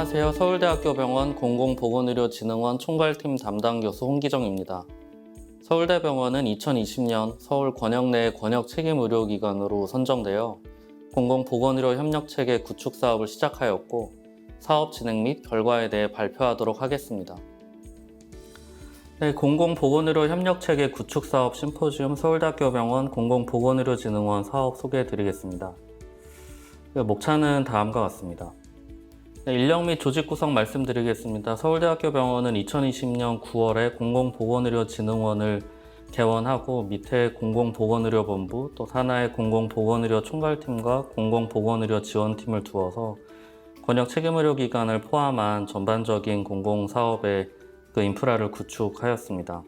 안녕하세요. 서울대학교 병원 공공보건의료진흥원 총괄팀 담당 교수 홍기정입니다. 서울대병원은 2020년 서울 권역 내 권역 책임 의료기관으로 선정되어 공공보건의료 협력체계 구축 사업을 시작하였고 사업 진행 및 결과에 대해 발표하도록 하겠습니다. 네, 공공보건의료 협력체계 구축 사업 심포지움 서울대학교 병원 공공보건의료진흥원 사업 소개해 드리겠습니다. 네, 목차는 다음과 같습니다. 네, 인력 및 조직 구성 말씀드리겠습니다. 서울대학교 병원은 2020년 9월에 공공보건의료진흥원을 개원하고 밑에 공공보건의료본부 또 산하의 공공보건의료 총괄팀과 공공보건의료 지원팀을 두어서 권역 책임의료기관을 포함한 전반적인 공공사업의 그 인프라를 구축하였습니다.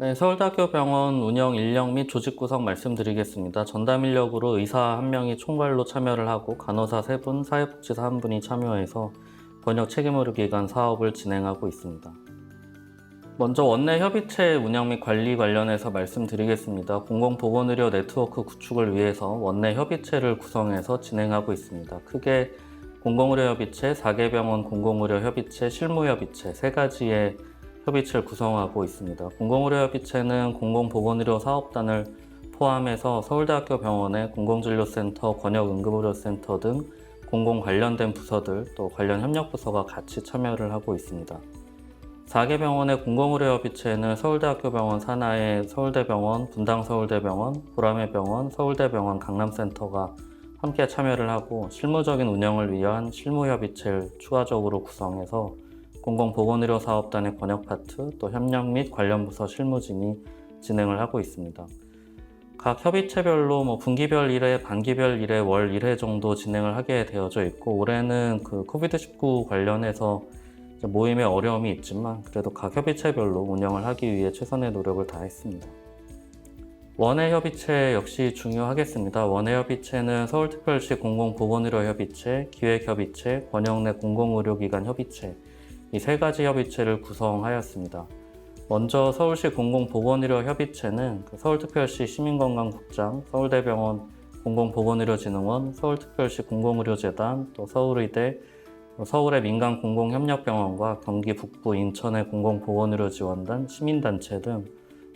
네, 서울대학교 병원 운영 인력 및 조직 구성 말씀드리겠습니다. 전담 인력으로 의사 한 명이 총괄로 참여를 하고 간호사 세 분, 사회복지사 한 분이 참여해서 번역 책임의료 기관 사업을 진행하고 있습니다. 먼저 원내 협의체 운영 및 관리 관련해서 말씀드리겠습니다. 공공보건의료 네트워크 구축을 위해서 원내 협의체를 구성해서 진행하고 있습니다. 크게 공공의료협의체, 4개 병원 공공의료협의체, 실무협의체 세 가지의 협의체를 구성하고 있습니다. 공공의료협의체는 공공보건의료 사업단을 포함해서 서울대학교 병원의 공공진료센터, 권역응급의료센터 등 공공 관련된 부서들 또 관련 협력부서가 같이 참여를 하고 있습니다. 4개 병원의 공공의료협의체는 서울대학교 병원 산하의 서울대병원, 분당서울대병원, 보라매병원, 서울대병원 강남센터가 함께 참여를 하고 실무적인 운영을 위한 실무협의체를 추가적으로 구성해서 공공보건의료 사업단의 권역 파트, 또 협력 및 관련 부서 실무진이 진행을 하고 있습니다. 각 협의체별로 뭐 분기별 1회, 반기별 1회, 월 1회 정도 진행을 하게 되어져 있고 올해는 그 코비드19 관련해서 모임에 어려움이 있지만 그래도 각 협의체별로 운영을 하기 위해 최선의 노력을 다했습니다. 원외 협의체 역시 중요하겠습니다. 원외 협의체는 서울특별시 공공보건의료협의체, 기획협의체, 권역 내 공공의료기관 협의체 이 세 가지 협의체를 구성하였습니다. 먼저 서울시 공공보건의료 협의체는 그 서울특별시 시민건강국장, 서울대병원 공공보건의료진흥원, 서울특별시 공공의료재단, 또 서울의대, 서울의 민간 공공협력병원과 경기 북부 인천의 공공보건의료지원단, 시민단체 등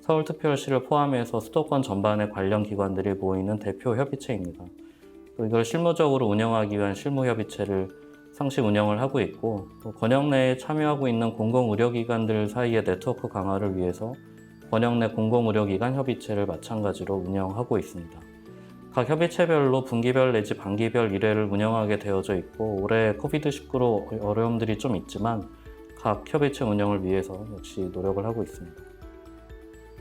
서울특별시를 포함해서 수도권 전반의 관련 기관들이 모이는 대표 협의체입니다. 또 이걸 실무적으로 운영하기 위한 실무협의체를 상시 운영을 하고 있고 또 권역 내에 참여하고 있는 공공의료기관들 사이의 네트워크 강화를 위해서 권역 내 공공의료기관 협의체를 마찬가지로 운영하고 있습니다. 각 협의체별로 분기별 내지 반기별 1회를 운영하게 되어져 있고 올해 코비드19로 어려움들이 좀 있지만 각 협의체 운영을 위해서 역시 노력을 하고 있습니다.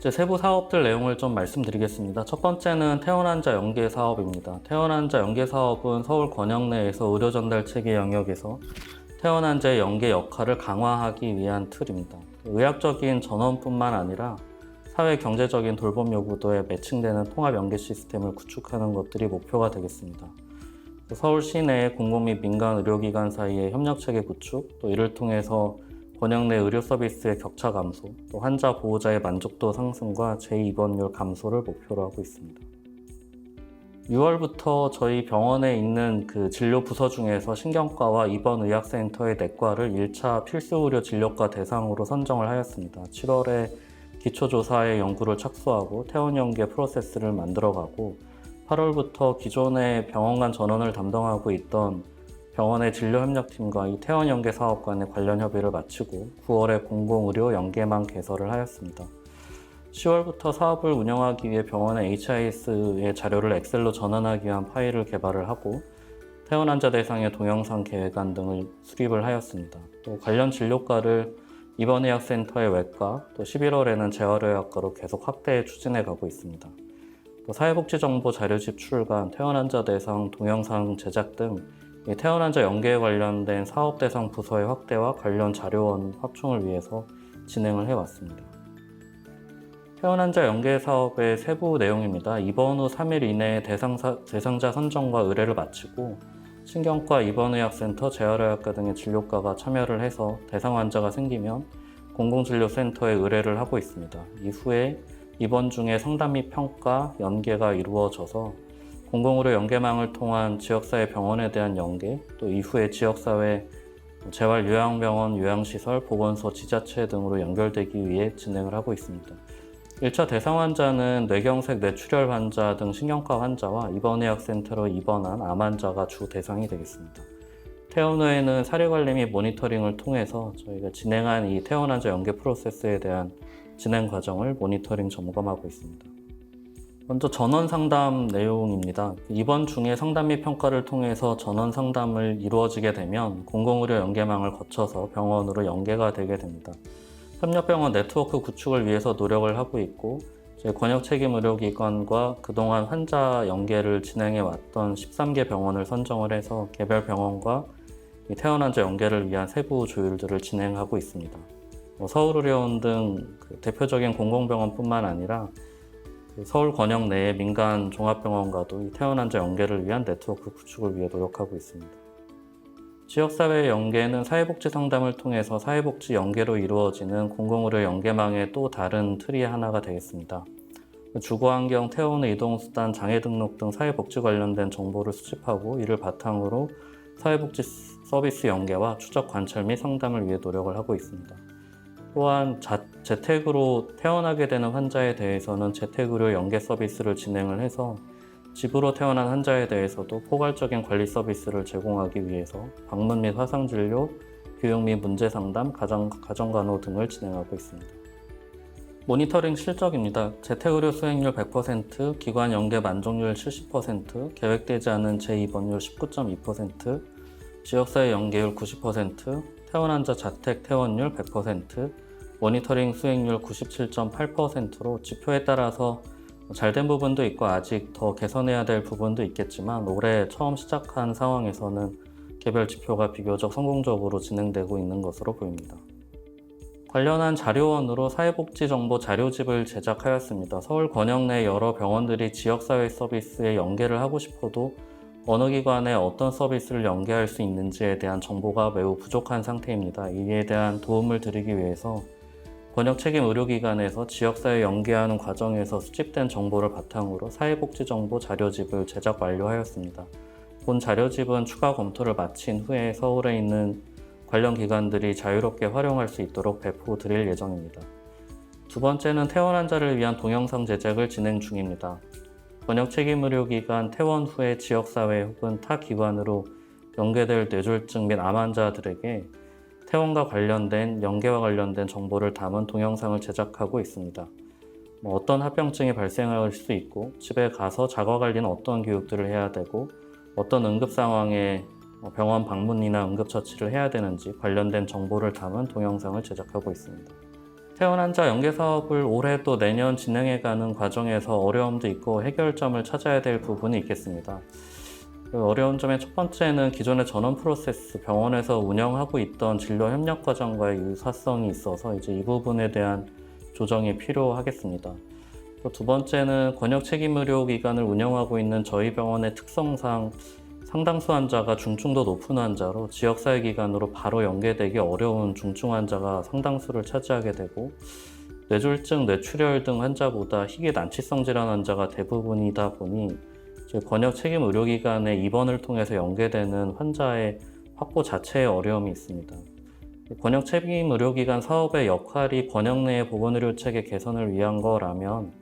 이제 세부 사업들 내용을 좀 말씀드리겠습니다. 첫 번째는 퇴원환자 연계 사업입니다. 퇴원환자 연계 사업은 서울 권역 내에서 의료 전달 체계 영역에서 퇴원환자의 연계 역할을 강화하기 위한 틀입니다. 의학적인 전원뿐만 아니라 사회 경제적인 돌봄 요구도에 매칭되는 통합 연계 시스템을 구축하는 것들이 목표가 되겠습니다. 서울 시내 공공 및 민간 의료기관 사이의 협력 체계 구축, 또 이를 통해서 권역 내 의료 서비스의 격차 감소, 또 환자 보호자의 만족도 상승과 재입원율 감소를 목표로 하고 있습니다. 6월부터 저희 병원에 있는 그 진료 부서 중에서 신경과와 입원의학센터의 내과를 1차 필수 의료 진료과 대상으로 선정을 하였습니다. 7월에 기초조사의 연구를 착수하고 퇴원 연계 프로세스를 만들어가고 8월부터 기존의 병원 간 전원을 담당하고 있던 병원의 진료협력팀과 이 퇴원 연계 사업 간의 관련 협의를 마치고 9월에 공공의료 연계망 개설을 하였습니다. 10월부터 사업을 운영하기 위해 병원의 HIS의 자료를 엑셀로 전환하기 위한 파일을 개발을 하고 퇴원 환자 대상의 동영상 계획안 등을 수립을 하였습니다. 또 관련 진료과를 입원의학센터의 외과, 또 11월에는 재활의학과로 계속 확대 추진해 가고 있습니다. 또 사회복지정보 자료집 출간, 퇴원 환자 대상 동영상 제작 등 태어난 자 연계에 관련된 사업 대상 부서의 확대와 관련 자료원 확충을 위해서 진행을 해왔습니다. 태어난 자 연계 사업의 세부 내용입니다. 입원 후 3일 이내에 대상사, 대상자 선정과 의뢰를 마치고 신경과 입원의학센터, 재활의학과 등의 진료과가 참여를 해서 대상 환자가 생기면 공공진료센터에 의뢰를 하고 있습니다. 이후에 입원 중에 상담 및 평가, 연계가 이루어져서 공공의료 연계망을 통한 지역사회 병원에 대한 연계, 또 이후에 지역사회 재활 요양병원, 요양시설, 보건소, 지자체 등으로 연결되기 위해 진행을 하고 있습니다. 1차 대상 환자는 뇌경색, 뇌출혈 환자 등 신경과 환자와 입원의학센터로 입원한 암 환자가 주 대상이 되겠습니다. 퇴원 후에는 사례관리 및 모니터링을 통해서 저희가 진행한 이 퇴원 환자 연계 프로세스에 대한 진행 과정을 모니터링 점검하고 있습니다. 먼저 전원 상담 내용입니다. 입원 중에 상담 및 평가를 통해서 전원 상담을 이루어지게 되면 공공의료 연계망을 거쳐서 병원으로 연계가 되게 됩니다. 협력병원 네트워크 구축을 위해서 노력을 하고 있고 권역 책임 의료기관과 그동안 환자 연계를 진행해 왔던 13개 병원을 선정을 해서 개별 병원과 이 퇴원 환자 연계를 위한 세부 조율들을 진행하고 있습니다. 뭐 서울의료원 등그 대표적인 공공병원뿐만 아니라 그 서울 권역 내의 민간 종합병원과도 환자 연계를 위한 네트워크 구축을 위해 노력하고 있습니다. 지역사회 연계는 사회복지 상담을 통해서 사회복지 연계로 이루어지는 공공의료 연계망의 또 다른 틀이 하나가 되겠습니다. 주거환경, 후 이동수단, 장애 등록 등 사회복지 관련된 정보를 수집하고 이를 바탕으로 사회복지 서비스 연계와 추적 관찰 및 상담을 위해 노력을 하고 있습니다. 또한 자, 재택으로 퇴원하게 되는 환자에 대해서는 재택의료 연계 서비스를 진행을 해서 집으로 퇴원한 환자에 대해서도 포괄적인 관리 서비스를 제공하기 위해서 방문 및 화상 진료, 교육 및 문제 상담, 가정, 가정 간호 등을 진행하고 있습니다. 모니터링 실적입니다. 재택의료 수행률 100%, 기관 연계 만족률 70%, 계획되지 않은 재입원율 19.2%, 지역사회 연계율 90%, 퇴원 환자 자택 퇴원율 100%, 모니터링 수행률 97.8%로 지표에 따라서 잘 된 부분도 있고 아직 더 개선해야 될 부분도 있겠지만 올해 처음 시작한 상황에서는 개별 지표가 비교적 성공적으로 진행되고 있는 것으로 보입니다. 관련한 자료원으로 사회복지정보 자료집을 제작하였습니다. 서울 권역 내 여러 병원들이 지역사회 서비스에 연계를 하고 싶어도 어느 기관에 어떤 서비스를 연계할 수 있는지에 대한 정보가 매우 부족한 상태입니다. 이에 대한 도움을 드리기 위해서 권역 책임 의료기관에서 지역사회 연계하는 과정에서 수집된 정보를 바탕으로 사회복지정보 자료집을 제작 완료하였습니다. 본 자료집은 추가 검토를 마친 후에 서울에 있는 관련 기관들이 자유롭게 활용할 수 있도록 배포 드릴 예정입니다. 두 번째는 퇴원 환자를 위한 동영상 제작을 진행 중입니다. 권역 책임 의료기관 퇴원 후에 지역사회 혹은 타 기관으로 연계될 뇌졸중 및 암 환자들에게 퇴원과 관련된 연계와 관련된 정보를 담은 동영상을 제작하고 있습니다. 뭐 어떤 합병증이 발생할 수 있고 집에 가서 자가 관리는 어떤 교육들을 해야 되고 어떤 응급 상황에 뭐 병원 방문이나 응급처치를 해야 되는지 관련된 정보를 담은 동영상을 제작하고 있습니다. 퇴원 환자 연계 사업을 올해 또 내년 진행해가는 과정에서 어려움도 있고 해결점을 찾아야 될 부분이 있겠습니다. 그 어려운 점의 첫 번째는 기존의 전원 프로세스 병원에서 운영하고 있던 진료 협력 과정과의 유사성이 있어서 이제 이 부분에 대한 조정이 필요하겠습니다. 또 두 번째는 권역 책임 의료 기관을 운영하고 있는 저희 병원의 특성상 상당수 환자가 중증도 높은 환자로 지역사회 기관으로 바로 연계되기 어려운 중증 환자가 상당수를 차지하게 되고 뇌졸중, 뇌출혈 등 환자보다 희귀 난치성 질환 환자가 대부분이다 보니 권역 책임 의료기관의 입원을 통해서 연계되는 환자의 확보 자체에 어려움이 있습니다. 권역 책임 의료기관 사업의 역할이 권역 내의 보건의료 체계 개선을 위한 거라면 그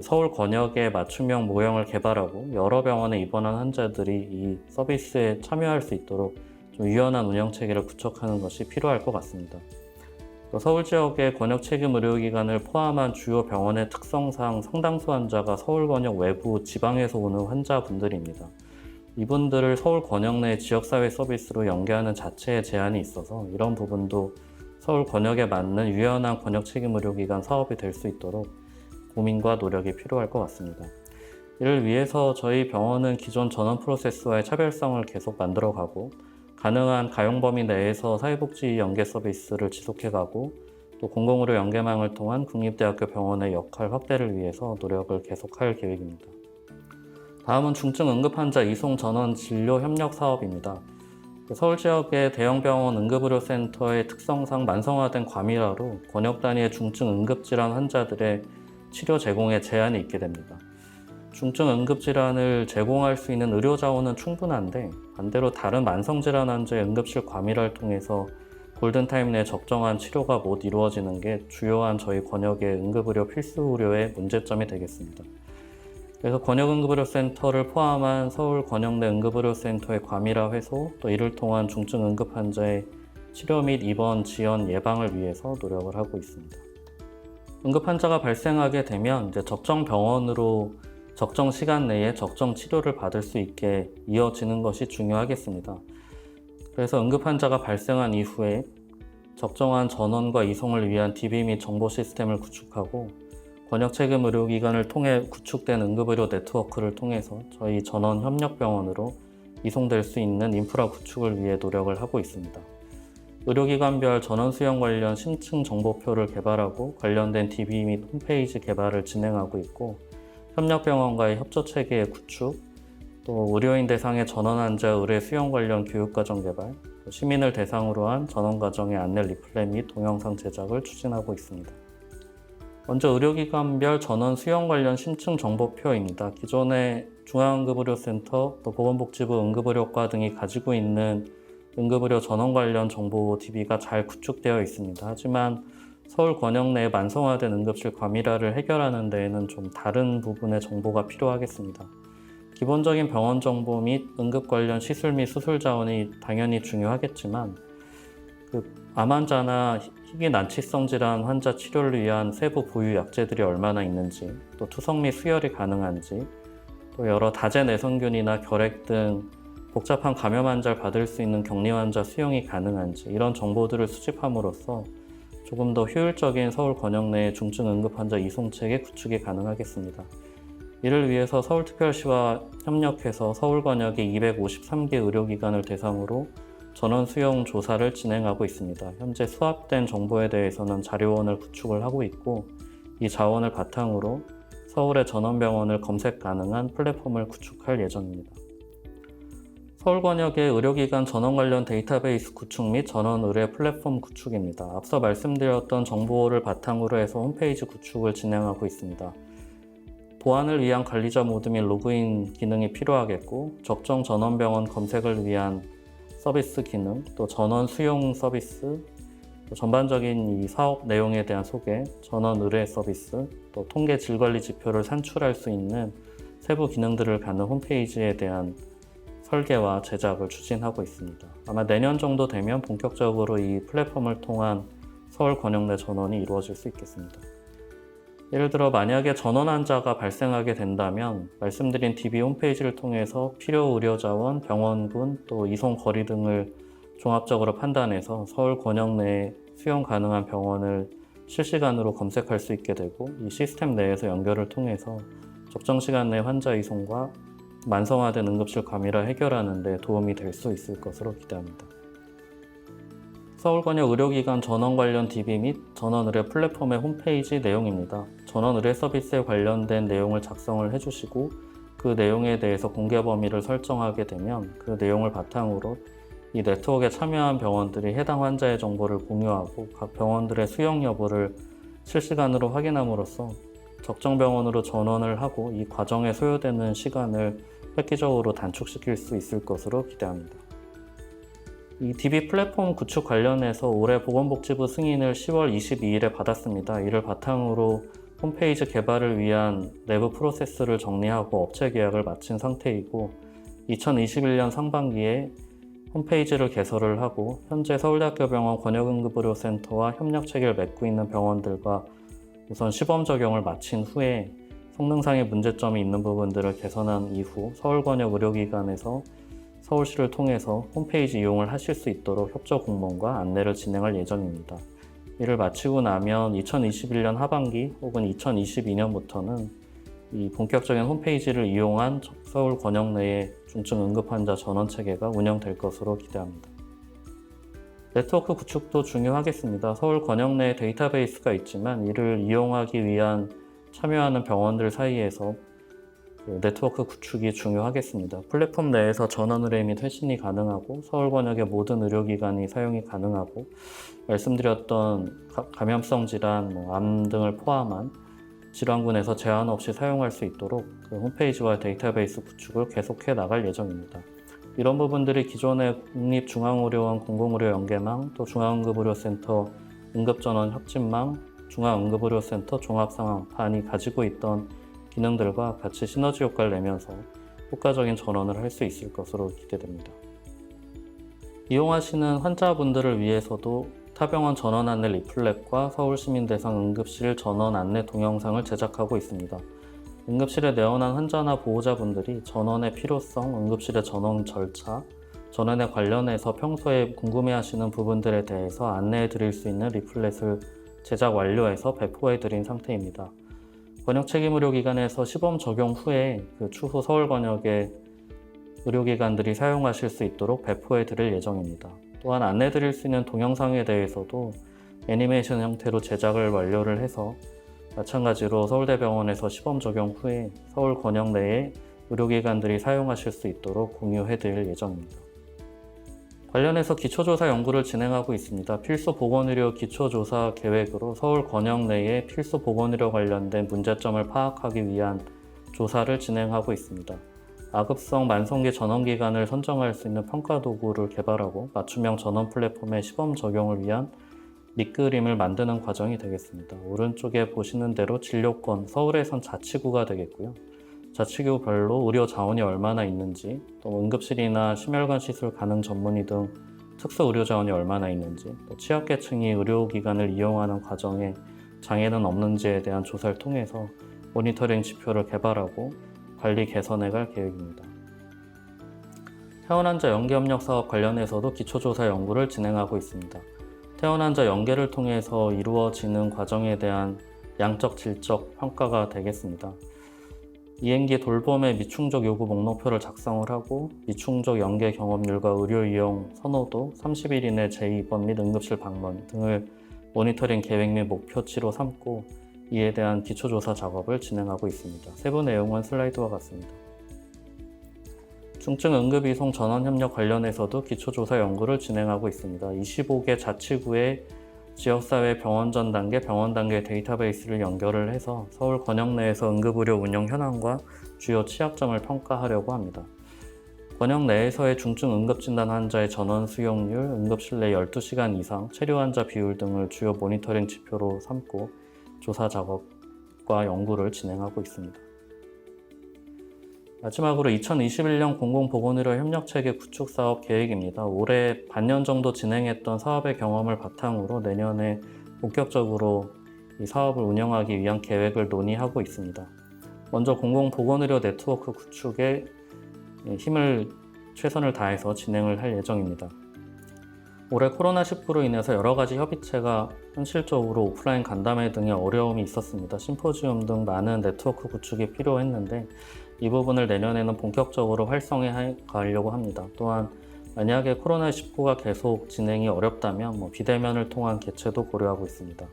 서울 권역의 맞춤형 모형을 개발하고 여러 병원에 입원한 환자들이 이 서비스에 참여할 수 있도록 좀 유연한 운영 체계를 구축하는 것이 필요할 것 같습니다. 또 서울 지역의 권역 책임 의료기관을 포함한 주요 병원의 특성상 상당수 환자가 서울 권역 외부 지방에서 오는 환자분들입니다. 이분들을 서울 권역 내 지역사회 서비스로 연계하는 자체에 제한이 있어서 이런 부분도 서울 권역에 맞는 유연한 권역 책임 의료기관 사업이 될 수 있도록 고민과 노력이 필요할 것 같습니다. 이를 위해서 저희 병원은 기존 전원 프로세스와의 차별성을 계속 만들어가고 가능한 가용 범위 내에서 사회복지 연계 서비스를 지속해가고 또 공공의료 연계망을 통한 국립대학교 병원의 역할 확대를 위해서 노력을 계속할 계획입니다. 다음은 중증 응급 환자 이송 전원 진료 협력 사업입니다. 서울 지역의 대형 병원 응급의료센터의 특성상 만성화된 과밀화로 권역 단위의 중증 응급질환 환자들의 치료 제공에 제한이 있게 됩니다. 중증 응급질환을 제공할 수 있는 의료 자원은 충분한데 반대로 다른 만성질환 환자의 응급실 과밀화를 통해서 골든타임 내 적정한 치료가 못 이루어지는 게 주요한 저희 권역의 응급의료 필수 의료의 문제점이 되겠습니다. 그래서 권역응급의료센터를 포함한 서울 권역 내 응급의료센터의 과밀화 해소, 또 이를 통한 중증 응급 환자의 치료 및 입원 지연 예방을 위해서 노력을 하고 있습니다. 응급 환자가 발생하게 되면 이제 적정 병원으로 적정 시간 내에 적정 치료를 받을 수 있게 이어지는 것이 중요하겠습니다. 그래서 응급 환자가 발생한 이후에 적정한 전원과 이송을 위한 DB 및 정보 시스템을 구축하고 권역 책임 의료기관을 통해 구축된 응급의료 네트워크를 통해서 저희 전원 협력병원으로 이송될 수 있는 인프라 구축을 위해 노력을 하고 있습니다. 의료기관별 전원 수용 관련 신층 정보표를 개발하고 관련된 DB 및 홈페이지 개발을 진행하고 있고 협력병원과의 협조 체계의 구축, 또 의료인 대상의 전원 환자 의뢰 수용 관련 교육과정 개발, 또 시민을 대상으로 한 전원 과정의 안내 리플렛 및 동영상 제작을 추진하고 있습니다. 먼저 의료기관별 전원 수용 관련 신층 정보표입니다. 기존의 중앙응급의료센터, 또 보건복지부 응급의료과 등이 가지고 있는 응급의료 전원 관련 정보 DB가 잘 구축되어 있습니다. 하지만 서울 권역 내 만성화된 응급실 과밀화를 해결하는 데에는 좀 다른 부분의 정보가 필요하겠습니다. 기본적인 병원 정보 및 응급 관련 시술 및 수술 자원이 당연히 중요하겠지만 그 암 환자나 희귀 난치성 질환 환자 치료를 위한 세부 보유 약제들이 얼마나 있는지, 또 투석 및 수혈이 가능한지, 또 여러 다제 내성균이나 결핵 등 복잡한 감염 환자를 받을 수 있는 격리 환자 수용이 가능한지 이런 정보들을 수집함으로써 조금 더 효율적인 서울 권역 내 중증 응급 환자 이송 체계 구축이 가능하겠습니다. 이를 위해서 서울특별시와 협력해서 서울 권역의 253개 의료기관을 대상으로 전원 수용 조사를 진행하고 있습니다. 현재 수합된 정보에 대해서는 자료원을 구축을 하고 있고 이 자원을 바탕으로 서울의 전원병원을 검색 가능한 플랫폼을 구축할 예정입니다. 서울 권역의 의료기관 전원 관련 데이터베이스 구축 및 전원 의뢰 플랫폼 구축입니다. 앞서 말씀드렸던 정보를 바탕으로 해서 홈페이지 구축을 진행하고 있습니다. 보안을 위한 관리자 모드 및 로그인 기능이 필요하겠고 적정 전원 병원 검색을 위한 서비스 기능, 또 전원 수용 서비스, 또 전반적인 이 사업 내용에 대한 소개, 전원 의뢰 서비스, 또 통계 질관리 지표를 산출할 수 있는 세부 기능들을 갖는 홈페이지에 대한 설계와 제작을 추진하고 있습니다. 아마 내년 정도 되면 본격적으로 이 플랫폼을 통한 서울 권역 내 전원이 이루어질 수 있겠습니다. 예를 들어 만약에 전원 환자가 발생하게 된다면 말씀드린 DB 홈페이지를 통해서 필요 의료 자원, 병원군, 또 이송 거리 등을 종합적으로 판단해서 서울 권역 내에 수용 가능한 병원을 실시간으로 검색할 수 있게 되고 이 시스템 내에서 연결을 통해서 적정 시간 내 환자 이송과 만성화된 응급실 과밀화 해결하는 데 도움이 될 수 있을 것으로 기대합니다. 서울권역 의료기관 전원 관련 DB 및 전원 의뢰 플랫폼의 홈페이지 내용입니다. 전원 의뢰 서비스에 관련된 내용을 작성을 해주시고 그 내용에 대해서 공개 범위를 설정하게 되면 그 내용을 바탕으로 이 네트워크에 참여한 병원들이 해당 환자의 정보를 공유하고 각 병원들의 수용 여부를 실시간으로 확인함으로써 적정 병원으로 전원을 하고 이 과정에 소요되는 시간을 획기적으로 단축시킬 수 있을 것으로 기대합니다. 이 DB 플랫폼 구축 관련해서 올해 보건복지부 승인을 10월 22일에 받았습니다. 이를 바탕으로 홈페이지 개발을 위한 내부 프로세스를 정리하고 업체 계약을 마친 상태이고 2021년 상반기에 홈페이지를 개설을 하고 현재 서울대학교 병원 권역응급의료센터와 협력 체계를 맺고 있는 병원들과 우선 시범 적용을 마친 후에 성능상의 문제점이 있는 부분들을 개선한 이후 서울권역 의료기관에서 서울시를 통해서 홈페이지 이용을 하실 수 있도록 협조 공모과 안내를 진행할 예정입니다. 이를 마치고 나면 2021년 하반기 혹은 2022년부터는 이 본격적인 홈페이지를 이용한 서울 권역 내의 중증 응급 환자 전원 체계가 운영될 것으로 기대합니다. 네트워크 구축도 중요하겠습니다. 서울 권역 내에 데이터베이스가 있지만 이를 이용하기 위한 참여하는 병원들 사이에서 그 네트워크 구축이 중요하겠습니다. 플랫폼 내에서 전원 의뢰 및 회신이 가능하고 서울 권역의 모든 의료기관이 사용이 가능하고 말씀드렸던 감염성 질환, 뭐암 등을 포함한 질환군에서 제한 없이 사용할 수 있도록 그 홈페이지와 데이터베이스 구축을 계속해 나갈 예정입니다. 이런 부분들이 기존의 국립중앙의료원 공공의료 연계망, 또 중앙응급의료센터 응급전원 협진망, 중앙응급의료센터 종합상황반이 가지고 있던 기능들과 같이 시너지 효과를 내면서 효과적인 전원을 할 수 있을 것으로 기대됩니다. 이용하시는 환자분들을 위해서도 타병원 전원 안내 리플렛과 서울시민대상 응급실 전원 안내 동영상을 제작하고 있습니다. 응급실에 내원한 환자나 보호자분들이 전원의 필요성, 응급실의 전원 절차, 전원에 관련해서 평소에 궁금해하시는 부분들에 대해서 안내해 드릴 수 있는 리플렛을 제작 완료해서 배포해 드린 상태입니다. 번역 책임 의료기관에서 시범 적용 후에 그 추후 서울번역의 의료기관들이 사용하실 수 있도록 배포해 드릴 예정입니다. 또한 안내 드릴 수 있는 동영상에 대해서도 애니메이션 형태로 제작을 완료를 해서 마찬가지로 서울대병원에서 시범 적용 후에 서울 권역 내에 의료기관들이 사용하실 수 있도록 공유해 드릴 예정입니다. 관련해서 기초조사 연구를 진행하고 있습니다. 필수 보건의료 기초조사 계획으로 서울 권역 내에 필수 보건의료 관련된 문제점을 파악하기 위한 조사를 진행하고 있습니다. 아급성 만성기 전원기관을 선정할 수 있는 평가 도구를 개발하고 맞춤형 전원 플랫폼의 시범 적용을 위한 밑그림을 만드는 과정이 되겠습니다. 오른쪽에 보시는 대로 진료권, 서울에선 자치구가 되겠고요. 자치구별로 의료 자원이 얼마나 있는지, 또 응급실이나 심혈관 시술 가능 전문의 등 특수 의료 자원이 얼마나 있는지, 또 취약계층이 의료기관을 이용하는 과정에 장애는 없는지에 대한 조사를 통해서 모니터링 지표를 개발하고 관리 개선해 갈 계획입니다. 퇴원환자 연계협력 사업 관련해서도 기초조사 연구를 진행하고 있습니다. 퇴원환자 연계를 통해서 이루어지는 과정에 대한 양적 질적 평가가 되겠습니다. 이행기 돌봄의 미충족 요구 목록표를 작성을 하고 미충족 연계 경험률과 의료 이용 선호도, 30일 이내 재입원 및 응급실 방문 등을 모니터링 계획 및 목표치로 삼고 이에 대한 기초조사 작업을 진행하고 있습니다. 세부 내용은 슬라이드와 같습니다. 중증 응급이송 전원 협력 관련해서도 기초조사 연구를 진행하고 있습니다. 25개 자치구의 지역사회 병원 전 단계, 병원 단계 데이터베이스를 연결을 해서 서울 권역 내에서 응급의료 운영 현황과 주요 취약점을 평가하려고 합니다. 권역 내에서의 중증 응급진단 환자의 전원 수용률, 응급실 내 12시간 이상, 체류 환자 비율 등을 주요 모니터링 지표로 삼고 조사 작업과 연구를 진행하고 있습니다. 마지막으로 2021년 공공보건의료 협력체계 구축 사업 계획입니다. 올해 반년 정도 진행했던 사업의 경험을 바탕으로 내년에 본격적으로 이 사업을 운영하기 위한 계획을 논의하고 있습니다. 먼저 공공보건의료 네트워크 구축에 힘을 최선을 다해서 진행을 할 예정입니다. 올해 코로나19로 인해서 여러 가지 협의체가 현실적으로 오프라인 간담회 등의 어려움이 있었습니다. 심포지움 등 많은 네트워크 구축이 필요했는데 이 부분을 내년에는 본격적으로 활성해 가려고 합니다. 또한 만약에 코로나19가 계속 진행이 어렵다면 뭐 비대면을 통한 개최도 고려하고 있습니다.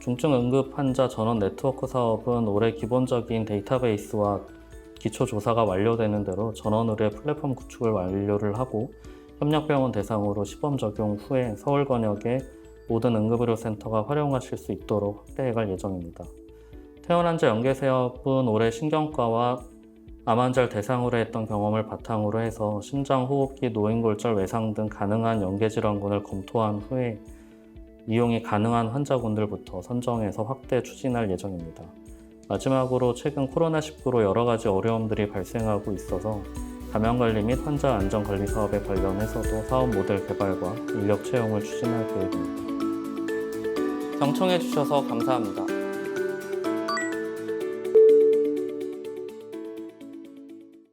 중증 응급 환자 전원 네트워크 사업은 올해 기본적인 데이터베이스와 기초 조사가 완료되는 대로 전원 의뢰 플랫폼 구축을 완료를 하고 협력병원 대상으로 시범 적용 후에 서울 권역의 모든 응급의료센터가 활용하실 수 있도록 확대해갈 예정입니다. 퇴원 환자 연계 사업은 올해 신경과와 암 환자를 대상으로 했던 경험을 바탕으로 해서 심장, 호흡기, 노인골절, 외상 등 가능한 연계 질환군을 검토한 후에 이용이 가능한 환자군들부터 선정해서 확대 추진할 예정입니다. 마지막으로 최근 코로나19로 여러 가지 어려움들이 발생하고 있어서 감염관리 및 환자 안전관리 사업에 관련해서도 사업 모델 개발과 인력 채용을 추진할 계획입니다. 경청해 주셔서 감사합니다.